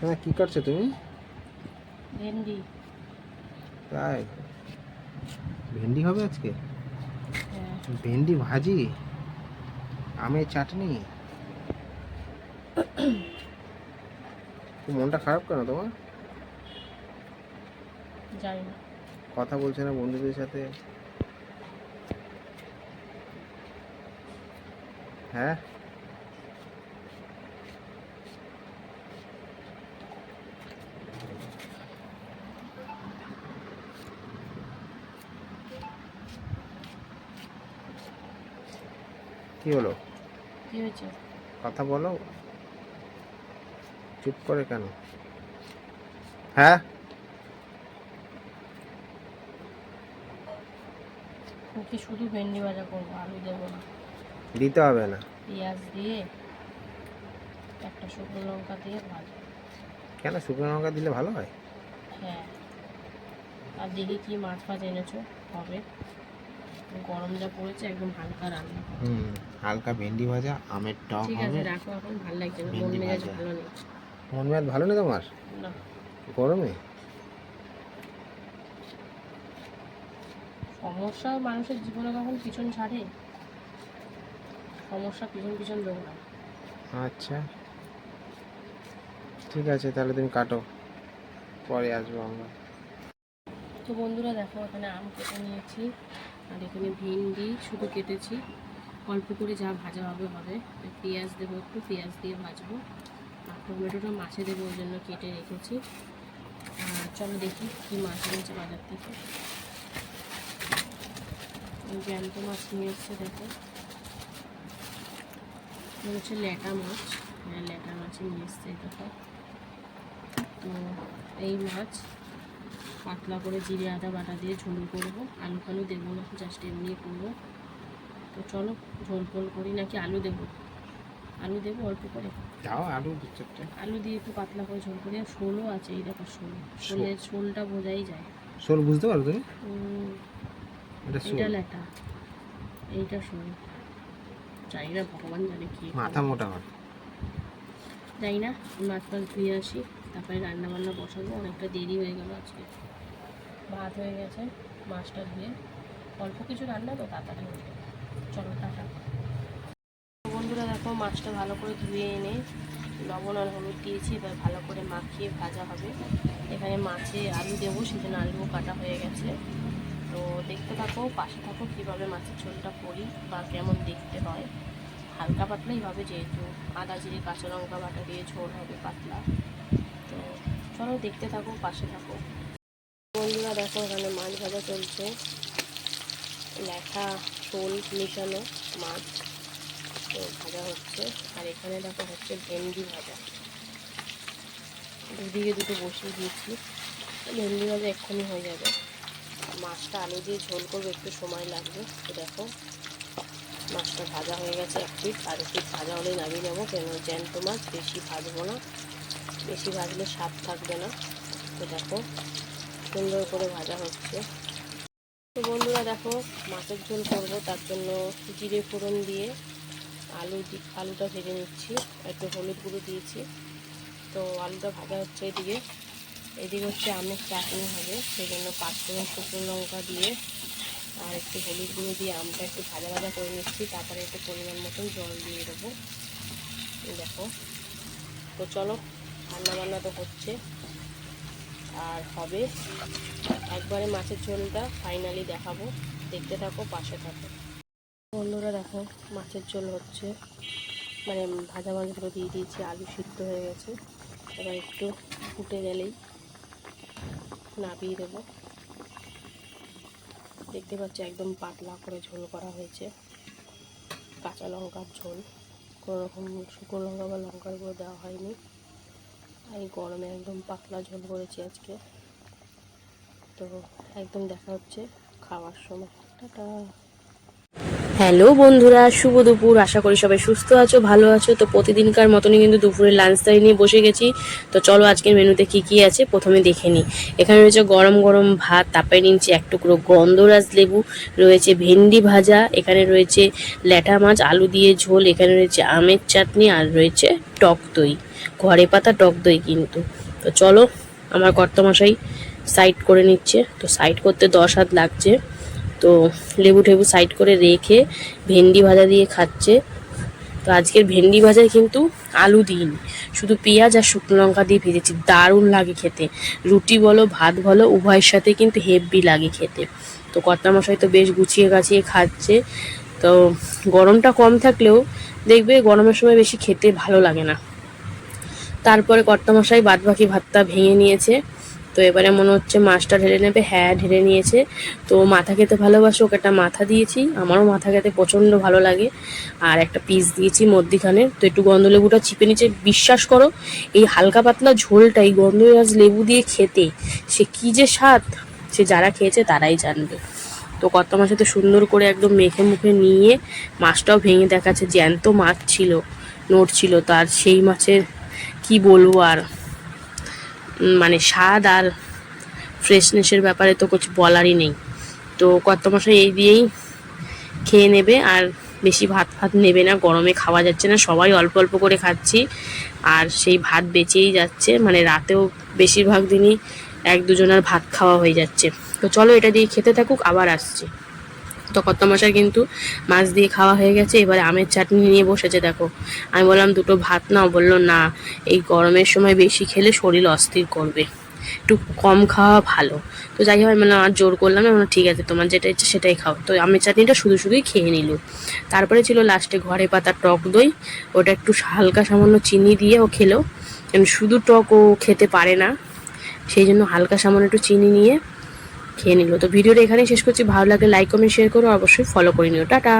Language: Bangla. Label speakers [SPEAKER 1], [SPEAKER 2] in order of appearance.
[SPEAKER 1] সোনা কি করছ তুমি?
[SPEAKER 2] ভেন্ডি।
[SPEAKER 1] তাই? ভেন্ডি হবে আজকে?
[SPEAKER 2] হ্যাঁ।
[SPEAKER 1] ভেন্ডি ভাজি? আমের চাটনি? মনটা খারাপ কেন তোমার?
[SPEAKER 2] জানি না।
[SPEAKER 1] কথা বলছে না বন্ধুদের সাথে। হ্যাঁ? কি হলো?
[SPEAKER 2] কি হয়েছে?
[SPEAKER 1] কথা বলো। চুপ করে কেন? হ্যাঁ?
[SPEAKER 2] ওকে শুধু ভেন্ডি ভাজা করব আলু দেবো না।
[SPEAKER 1] দিতে হবে না।
[SPEAKER 2] পেঁয়াজ দিয়ে একটা শুকনো লঙ্কা দিয়ে ভাজা
[SPEAKER 1] কেন? শুকনো লঙ্কা দিলে ভালো হয়?
[SPEAKER 2] হ্যাঁ। আর দেখি কি মাছ ফাছ এনেছো? হবে। গরম যা পড়েছে একদম হালকা রান্না।
[SPEAKER 1] হুম হালকা ভেন্ডি ভাজা আমের টক
[SPEAKER 2] ঠিক আছে রাখো এখন ভালো লাগছে না। মন মেজাজ ভালো নেই।
[SPEAKER 1] মন মেয়াদ ভালো না তোমার?
[SPEAKER 2] না।
[SPEAKER 1] গরমে?
[SPEAKER 2] সমস্যা মানুষের জীবনে কখন পিছন ছাড়ে? সমস্যা পিছন পিছন দৌড়ায়।
[SPEAKER 1] আচ্ছা। ঠিক আছে তাহলে তুমি কাটো। পরে আসব আমরা।
[SPEAKER 2] তো বন্ধুরা দেখো এখানে আম কেটে নিয়েছি। আর এখানে ভিন্ডি শুধু কেটেছি। অল্প করে যা ভাজা হবে হবে। পেঁয়াজ দেবো একটু, পেঁয়াজ দিয়ে ভাজবো। আর টমেটোটা মাছে দেবো, ওই জন্য কেটে রেখেছি। আর চলো দেখি কী মাছ এনেছে বাজার থেকে। জ্যান্ত মাছ নিয়ে এসছে, দেখো। হচ্ছে ল্যাটা মাছ। হ্যাঁ ল্যাটা মাছই নিয়ে এসছে তো তো এই মাছ পাতলা করে জিরে আদা বাটা দিয়ে ঝোল করব। আলু ফালু দেবো না জাস্ট এমনি করব। তো চলো ঝোল ফোল করি নাকি আলু দেবো? আলু দেবো অল্প করে।
[SPEAKER 1] আলু
[SPEAKER 2] আলু দিয়ে একটু পাতলা করে ঝোল করি। আর শোলও আছে এই দেখো শোল। শোলের শোলটা বোঝাই যায়।
[SPEAKER 1] শোল বুঝতে পারো তুমি? এটা শোল।
[SPEAKER 2] এইটা শোল। জানি না ভগবান জানে কি
[SPEAKER 1] মাথা মোটা হয়
[SPEAKER 2] জানি না মাছ ফাছ ধুয়ে আসি তারপরে রান্না বান্না বসাবো অনেকটা দেরি হয়ে গেল আজকে। ভাত হয়ে গেছে, মাছটা ধুয়ে। অল্প কিছু রান্না তো তাড়াতাড়ি চলো টাটা। বন্ধুরা দেখো, মাছটা ভালো করে ধুয়ে এনে লবণ আর হলুদ দিয়েছি, এবার ভালো করে মাখিয়ে ভাজা হবে। এখানে মাছে আলু দেবো সেখানে আলুও কাটা হয়ে গেছে। তো দেখতে থাকো, পাশে থাকো, কীভাবে মাছের ঝোলটা করি বা কেমন দেখতে হয়। হালকা পাতলাই হবে যেহেতু, আদা জিরে, কাঁচা লঙ্কা বাটা দিয়ে ঝোল হবে পাতলা। তো চলো দেখতে থাকো, পাশে থাকো। বন্ধুরা দেখো এখানে মাছ ভাজা চলছে। লেখা শোল মিশানো মাছ। তো ভাজা হচ্ছে। আর এখানে দেখো হচ্ছে ভেন্ডি ভাজা। দুদিকে দুটো বসিয়ে দিয়েছি। ভেন্ডি ভাজা এক্ষুনি হয়ে যাবে। মাছটা আলু দিয়ে ঝোল করব, একটু সময় লাগবে। তো দেখো, মাছটা ভাজা হয়ে গেছে এক পিঠ। আর একটু ভাজা হলেই নামিয়ে নেব। কেন জ্যান্ত মাছ, বেশি ভাজবো না। বেশি ভাজলে স্বাদ থাকবে না। তো দেখো সুন্দর করে ভাজা হচ্ছে। তো বন্ধুরা দেখো, মাছের ঝোল করব, তার জন্য জিরে ফোড়ন দিয়ে আলু আলুটা ভেজে নিচ্ছি, একটু হলুদ গুঁড়ো দিয়েছি। তো আলুটা ভাজা হচ্ছে এদিকে। এদিকে হচ্ছে আমের চাটনি হবে সেই জন্য পাঁচফোড়ন শুকনো লঙ্কা দিয়ে আর একটু হলুদ গুঁড়ো দিয়ে আমটা একটু ভাজা ভাজা করে নিচ্ছি, তারপরে একটু পরিমাণ মতন জল দিয়ে দেবো। দেখো। তো চলো, রান্না বান্না তো হচ্ছে। আর হবে একবারে মাছের ঝোলটা ফাইনালি দেখাবো। দেখতে থাকো, পাশে থাকো। বন্ধুরা দেখো, মাছের ঝোল হচ্ছে। মানে ভাজা মাছগুলো দিয়ে দিয়েছি, আলু সিদ্ধ হয়ে গেছে। এবার একটু ফুটে গেলেই নাবিয়ে দেবো। দেখতে পাচ্ছি, একদম পাতলা করে ঝোল করা হয়েছে। কাঁচা লঙ্কার ঝোল। কোনো রকম শুকনো লঙ্কা বা লঙ্কার গুঁড়ো দেওয়া হয়নি। এই গরমে একদম পাতলা ঝোল করেছি আজকে। তো একদম দেখা হচ্ছে খাওয়ার সময়। টাটা। হ্যালো বন্ধুরা, শুভ দুপুর। আশা করি সবাই সুস্থ আছো, ভালো আছো। তো প্রতিদিনকার মতনই কিন্তু দুপুরে লাঞ্চ টাইম নিয়ে বসে গেছি। তো চলো আজকের মেনুতে কি কি আছে প্রথমে দেখে নিই। এখানে রয়েছে গরম গরম ভাত, তারপরে নিচ্ছি এক টুকরো গন্ধরাজ লেবু, রয়েছে ভেন্ডি ভাজা, এখানে রয়েছে ল্যাটা মাছ, আলু দিয়ে ঝোল, এখানে রয়েছে আমের চাটনি, আর রয়েছে টক দই। ঘরে পাতা, টক দই কিন্তু। তো চলো, আমার কর্তামশাই সাইড করে নিচ্ছে। তো সাইড করতে দশ হাত লাগছে। তো লেবু টেবু সাইড করে রেখে ভেন্ডি ভাজা দিয়ে খাচ্ছে। তো আজকের ভেন্ডি ভাজায় কিন্তু আলু দিইনি, শুধু পেঁয়াজ আর শুকনো লঙ্কা দিয়ে ভেজেছি, দারুণ লাগে খেতে। রুটি বলো, ভাত বলো, উভয়ের সাথে কিন্তু হেভি লাগে খেতে। তো কর্তামশাই তো বেশ গুছিয়ে গাছিয়ে খাচ্ছে। তো গরমটা কম থাকলেও দেখবে গরমের সময় বেশি খেতে ভালো লাগে না। তারপরে কর্তামশাই বাদ বাকি ভাতটা ভেঙে নিয়েছে। তো এবারে মনে হচ্ছে মাছটা ঢেলে নেবে। হ্যাঁ ঢেলে নিয়েছে। তো মাথা খেতে ভালোবাসে, ওকে একটা মাথা দিয়েছি। আমারও মাথা খেতে প্রচণ্ড ভালো লাগে। আর একটা পিস দিয়েছি মধ্যিখানে। তো একটু গন্ধ লেবুটা চিপে নিচে বিশ্বাস করো, এই হালকা পাতলা ঝোলটা, এই গন্ধরাজ লেবু দিয়ে খেতে, সে কি যে স্বাদ? সে যারা খেয়েছে তারাই জানবে। তো কত মাসে তো সুন্দর করে একদম মেখে মুখে নিয়ে মাছটাও ভেঙে দেখাচ্ছে। জ্যান্ত মাছ ছিল, নোট ছিল তার। সেই মাছের কি বলব আর? মানে স্বাদ আর ফ্রেশনেসের ব্যাপারে তো কিছু বলারই নেই। তো কত মশাই এই দিয়েই খেয়ে নেবে আর বেশি ভাত ফাত নেবে না, গরমে খাওয়া যাচ্ছে না, সবাই অল্প অল্প করে খাচ্ছি। আর সেই ভাত বেঁচেই যাচ্ছে মানে রাতেও বেশিরভাগ দিনই এক দুজনের ভাত খাওয়া হয়ে যাচ্ছে। তো চলো এটা দিয়ে খেতে থাকুক, আবার আসছি। তো কত মশাই কিন্তু মাছ দিয়ে খাওয়া হয়ে গেছে, এবারে আমের চাটনি নিয়ে বসেছে, দেখো। আমি বললাম, দুটো ভাত নাও। বলল, না, এই গরমের সময় বেশি খেলে শরীর অস্থির করবে। একটু কম খাওয়া ভালো। তো যাই আমি বললাম, আর জোর করলাম না। ঠিক আছে, তোমার যেটা ইচ্ছে সেটাই খাও। তো আমের চাটনিটা শুধু শুধুই খেয়ে নিল। তারপরে ছিল লাস্টে ঘরে পাতা টক দই। ওটা একটু হালকা সামান্য চিনি দিয়ে ও খেলো। শুধু টক ও খেতে পারে না। সেই জন্য হালকা সামান্য একটু চিনি নিয়ে খেয়ে নিল। তো ভিডিওটা এখানেই শেষ করছি। ভালো লাগে লাইক কমেন্ট শেয়ার করো। অবশ্যই ফলো করে নিও। টাটা।